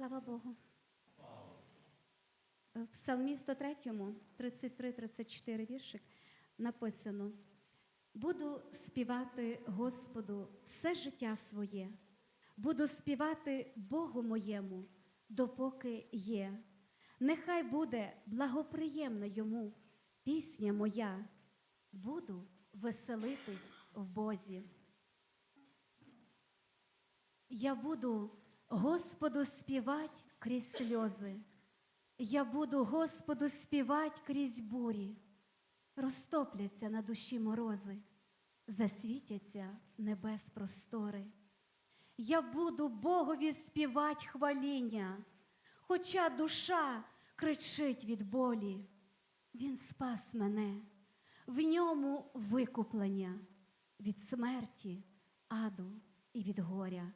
Слава Богу. В Псалмі 103, 33-34 віршик написано: Буду співати Господу все життя своє, буду співати Богу моєму, допоки є. Нехай буде благоприємна йому пісня моя, буду веселитись в Бозі. Я буду Господу співать крізь сльози. Я буду Господу співать крізь бурі. Розтопляться на душі морози, засвітяться небес простори. Я буду Богові співать хваління, хоча душа кричить від болі. Він спас мене, в ньому викуплення від смерті, аду і від горя.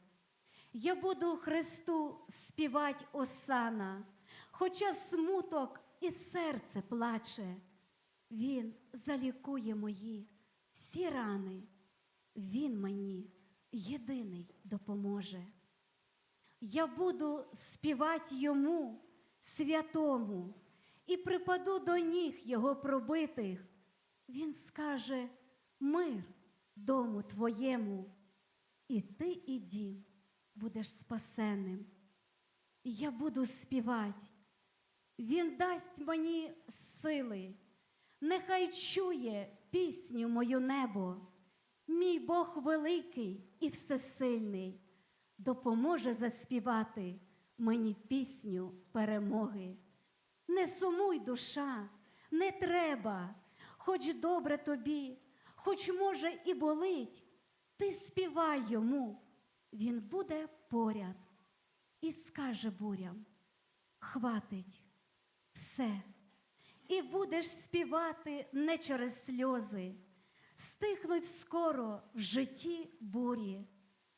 Я буду Христу співать осана, хоча смуток і серце плаче. Він залікує мої всі рани, Він мені єдиний допоможе. Я буду співати йому святому і припаду до ніг його пробитих. Він скаже мир дому твоєму, і ти і дім будеш спасенним. Я буду співати. Він дасть мені сили, нехай чує пісню мою небо. Мій Бог великий і всесильний, допоможе заспівати мені пісню перемоги. Не сумуй, душа, не треба, хоч добре тобі, хоч може і болить, ти співай йому, він буде поряд і скаже бурям, хватить все, і будеш співати не через сльози, стихнуть скоро в житті бурі,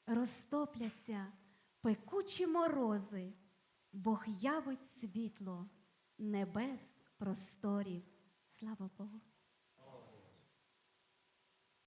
розтопляться пекучі морози, Бог явить світло небес просторів. Слава Богу!